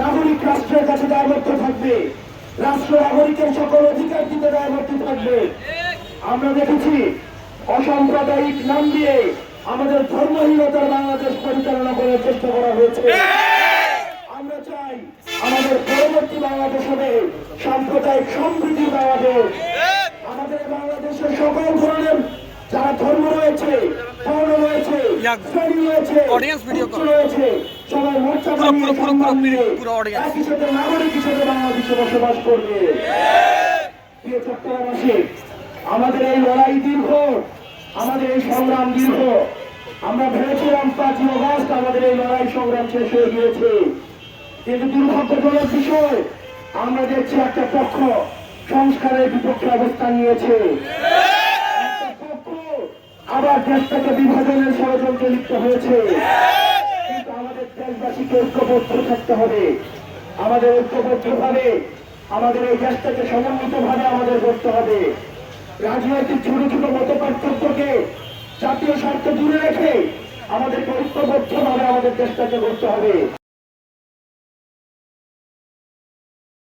নাগরিক রাষ্ট্রের কাছে দায়বদ্ধ থাকবে। রাষ্ট্র নাগরিকের সকল অধিকার দিতে দায়বদ্ধ থাকবে। আমরা দেখেছি অসাম্প্রদায়িক নাম দিয়ে আমাদের ধর্মহীনতার বাংলাদেশ পরিচালনা করার চেষ্টা করা হয়েছে। আমরা চাই আমাদের পরবর্তী বাংলাদেশ হবে সাম্প্রদায়িক সম্প্রীতির বাংলাদেশ। আমাদের বাংলাদেশের সকল ধরনের যারা ধর্ম রয়েছে রয়েছে সবাই মোর্চা পুরো, পুরো, পুরো, পুরো, পুরো করবে। আমাদের এই লড়াই দীর্ঘ আমাদের এই সংগ্রাম দীর্ঘ। আমরা ভেবেছিলাম পাঁচই অগস্ট আমাদের এই লড়াই সংগ্রাম শেষ হয়ে গিয়েছে। কিন্তু দুর্ভাগ্যজনক বিষয় আমরা দেখছি একটা পক্ষ সংস্কারের বিপক্ষে অবস্থান নিয়েছে। আবার দেশটাকে বিভাজনের ষড়যন্ত্রে লিপ্ত হয়েছে। কিন্তু আমাদের দেশবাসীকে ঐক্যবদ্ধ থাকতে হবে। আমাদের ঐক্যবদ্ধ ভাবে আমাদের এই দেশটাকে সমন্বিত ভাবে আমাদের করতে হবে। রাজনৈতিক ছোট ছোট মত পার্থক্যকে জাতীয় স্বার্থ দূরে রেখে আমাদের ঐক্যবদ্ধভাবে আমাদের দেশটাকে করতে হবে।